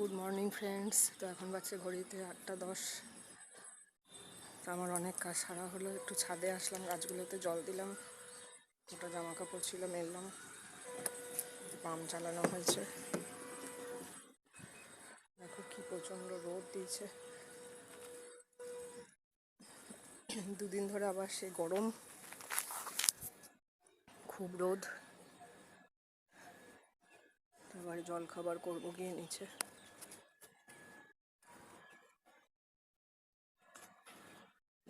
Good morning friends তো এখন বাচ্চা ঘড়িতে আটটা দশ। তো আমার অনেক কাজ। সারা হলো একটু ছাদে আসলাম, গাছগুলোতে জল দিলাম ওটা জামা কাপড় ছিল, মেললাম পাম্প চালানো হয়েছে। দেখো কি প্রচণ্ড রোদ দিয়েছে। দুদিন ধরে আবার সে গরম, খুব রোদ। এবার জল খাবার করব গিয়ে নিচে।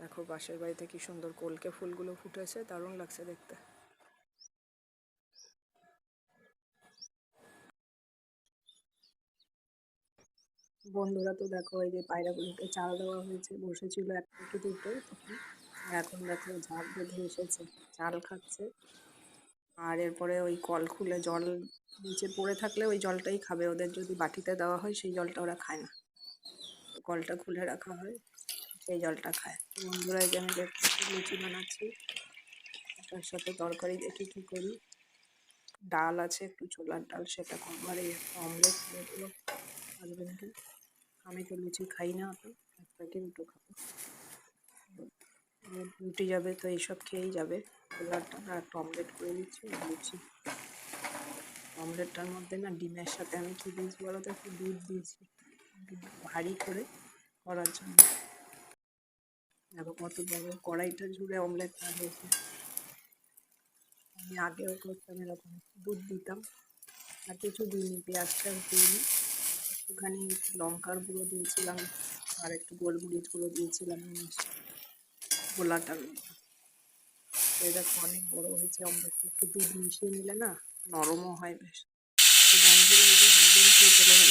দেখো পাশের বাড়িতে কি সুন্দর কলকে ফুলগুলো ফুটেছে, দারুণ লাগছে দেখতে। বন্ধুরা তো দেখো এই যে পায়রাগুলোকে চাল দেওয়া হয়েছে, বসেছিল একটা দুটো এখন দেখো ঝাঁক বেঁধে এসেছে, চাল খাচ্ছে। আর এরপরে ওই কল খুলে জল নিচে পড়ে থাকলে ওই জলটাই খাবে, ওদের যদি বাটিতে দেওয়া হয় সেই জলটা ওরা খায় না। কলটা খুলে রাখা হয়। সেই জলটা খায়। বন্ধুরা, এই যে আমি লুচি বানাচ্ছি, তার সাথে তরকারি দেখি কী করি। ডাল আছে, একটু ছোলার ডাল, সেটা করব। আর এই অমলেট করে দিল হাজবেন্ডকে আমি তো লুচি খাই না অত এক প্যাকেট দুটো খাব। রুটি যাবে, তো এইসব খেয়েই যাবে। ছোলার ডাল আর একটা অমলেট করে দিচ্ছি লুচি। অমলেটটার মধ্যে না ডিমের সাথে আমি কী দিয়েছি বলো তো? একটু দুধ দিয়েছি। ভারী করে করার জন্য। দেখো কত বড় কড়াইটা জুড়ে অমলেট হয়েছে। আমি আগেও করতাম এরকম, দুধ দিতাম, আর কিছু দিইনি, পেঁয়াজটা দিইনি। একটুখানি লঙ্কার গুঁড়ো দিয়েছিলাম, আর একটু গোলমরিচ গুঁড়ো দিয়েছিলাম গোলাটার দেখো অনেক বড় হয়েছে অমলেটটা একটু দুধ মিশিয়ে নিলে না নরমও হয় বেশ।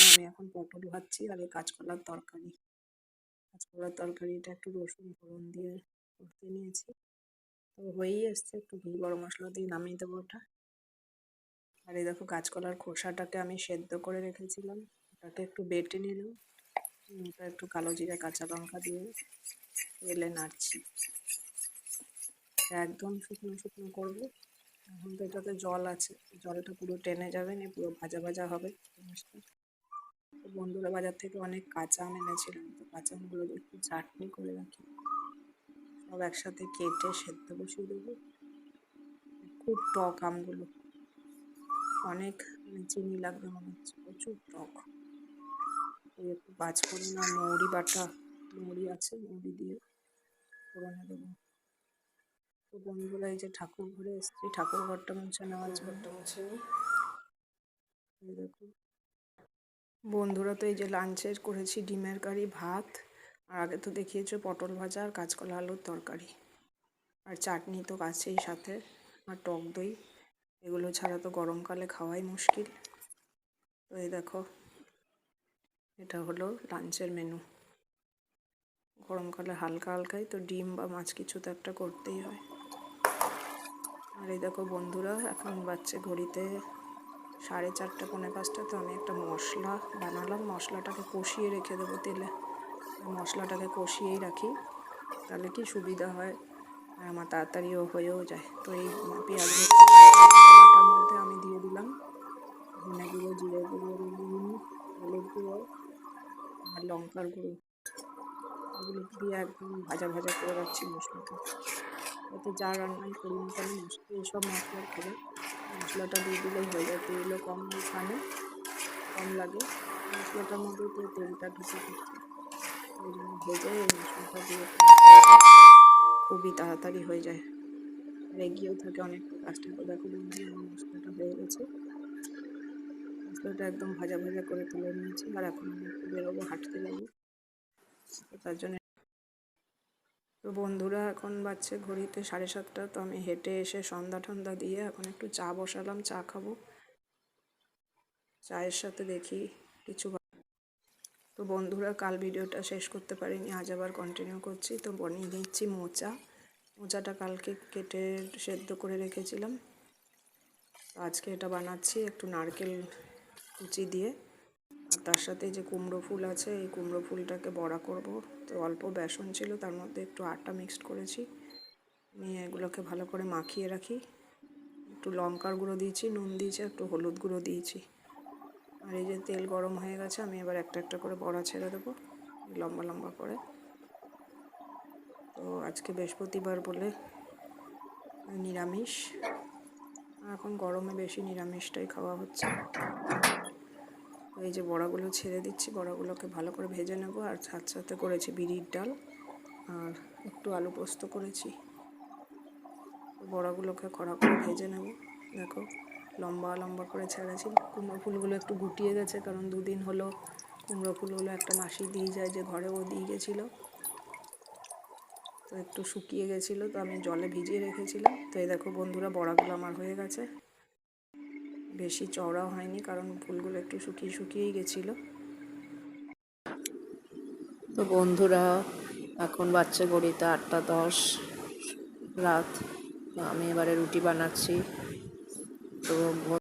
আমি এখন পটল ভাজছি আর এই কাঁচকলার তরকারি। কাঁচকলার তরকারিটা একটু রসুন ফোড়ন দিয়ে করতে নিয়েছি। তো হয়েই এসছে, একটু ঘি, গরম মশলা দিয়ে নামিয়ে দেবো ওটা। আর এই দেখো কাঁচকলার খোসাটাকে আমি সেদ্ধ করে রেখেছিলাম। ওটাকে একটু বেটে নিলাম। ওটা একটু কালো জিরা, কাঁচা লঙ্কা দিয়ে তেলে নাড়ছি। একদম শুকনো শুকনো করব। এখন তো এটাতে জল আছে। জলটা পুরো টেনে যাবে না, পুরো ভাজা ভাজা হবে। জিনিসটা বন্ধুরা বাজার থেকে অনেক কাঁচা আম এনেছিলাম। তো কাঁচা আমগুলো একটু চাটনি করে রাখি। সব একসাথে কেটে সেদ্ধ বসিয়ে দেবো। খুব টক আমগুলো। অনেক চিনি লাগবে মনে হচ্ছে। প্রচুর টক। একটু পাঁচফোড়ন আর মৌরি বাটা মৌরি আছে মৌরি দিয়ে ফোড়নে দেবো। তো বন্ধুরা এই যে ঠাকুর ঘরে এসেছি। ঠাকুর ঘরটা মুছে নেওয়া ঘরটা মুছে নিই দেখো বন্ধুরা তো এই যে লাঞ্চের করেছি ডিমের কারি, ভাত, আর আগে তো দেখিয়েছো পটল ভাজা আর কাঁচকলা আলুর তরকারি। আর চাটনি তো আছেই সাথে, আর টক দই। এগুলো ছাড়া তো গরমকালে খাওয়াই মুশকিল। তো এই দেখো, এটা হলো লাঞ্চের মেনু গরমকালে হালকা হালকাই তো ডিম বা মাছ কিছু তো একটা করতেই হয়। আর এই দেখো বন্ধুরা, এখন বাচ্চা ঘড়িতে সাড়ে চারটে, পৌনে পাঁচটা তো আমি একটা মশলা বানালাম। মশলাটাকে কষিয়ে রেখে দেবো তেলে। মশলাটাকে কষিয়েই রাখি, তাহলে কি সুবিধা হয়? আর আমার তাড়াতাড়িও হয়েও যায়। তো এই পেঁয়াজ মশলাটার মধ্যে আমি দিয়ে দিলাম। ধনে গুঁড়ো, জিরে গুঁড়ো নুন হলুদ গুঁড়ো আর লঙ্কার গুঁড়ো। এগুলো দিয়ে একদম ভাজা ভাজা করে রাখছি মশলাটা। এতে যা রান্নাই করি কেন, মশলা এইসব মশলার খাবে মশলাটা দিয়ে দিলেই হয়ে যায় তেলও কম খানে কম লাগে। মশলাটার মধ্যে তো তেলটা ঢুকে জন্য ভেজে এই মশলাটা দিয়ে খুবই তাড়াতাড়ি হয়ে যায়। আর এগিয়েও থাকে অনেক কাজটা। দেখো বন্ধু আমার মশলাটা হয়ে গেছে। মশলাটা একদম ভাজা ভাজা করে তুলে নিয়েছি, আর এখন আমি একটু বেরোবো, হাঁটতে যাব। তার জন্য তো বন্ধুরা, এখন বাচ্চে ঘড়িতে সাড়ে সাতটা, তো আমি হেঁটে এসে সন্ধ্যা টন্ধা দিয়ে এখন একটু চা বসালাম, চা খাব। চায়ের সাথে দেখি কিছু তো বন্ধুরা, কাল ভিডিওটা শেষ করতে পারিনি, আজ আবার কন্টিনিউ করছি। তো বানিয়ে দিচ্ছি মোচা। মোচাটা কালকে কেটে সেদ্ধ করে রেখেছিলাম। আজকে এটা বানাচ্ছি একটু নারকেল কুচি দিয়ে। আর তার সাথে যে কুমড়ো ফুল আছে, এই কুমড়ো ফুলটাকে বড়া করব। তো অল্প বেসন ছিল, তার মধ্যে একটু আটা মিক্সড করেছি। নিয়ে এগুলোকে ভালো করে মাখিয়ে রাখি। একটু লঙ্কার গুঁড়ো দিয়েছি, নুন দিয়েছি, একটু হলুদ গুঁড়ো দিয়েছি। আর এই যে তেল গরম হয়ে গেছে, আমি এবার একটা একটা করে বড়া ছেড়ে দেবো, লম্বা লম্বা করে। তো আজকে বৃহস্পতিবার বলে নিরামিষ। এখন গরমে বেশি নিরামিষটাই খাওয়া হচ্ছে। এই যে বড়াগুলো ছেড়ে দিচ্ছি, বড়াগুলোকে ভালো করে ভেজে নেব আর সাথে সাথে করেছি বিড়ির ডাল আর একটু আলু পোস্ত করেছি। বড়াগুলোকে কড়া করে ভেজে নেব। দেখো, লম্বা লম্বা করে ছেড়েছি। কুমড়ো ফুলগুলো একটু গুটিয়ে গেছে, কারণ দুদিন হলো কুমড়ো ফুলগুলো একটা মাসি দিয়ে যায়, যে ঘরে ও দিয়ে গেছিল। তো একটু শুকিয়ে গেছিল, তো আমি জলে ভিজিয়ে রেখেছিলাম। তো এই দেখো বন্ধুরা, বড়াগুলো আমার হয়ে গেছে। বেশি চওড়াও হয়নি, কারণ ফুলগুলো একটু শুকিয়ে শুকিয়েই গেছিল। তো বন্ধুরা, এখন বাচ্চা গড়িতে আটটা দশ রাত। আমি এবারে রুটি বানাচ্ছি। তো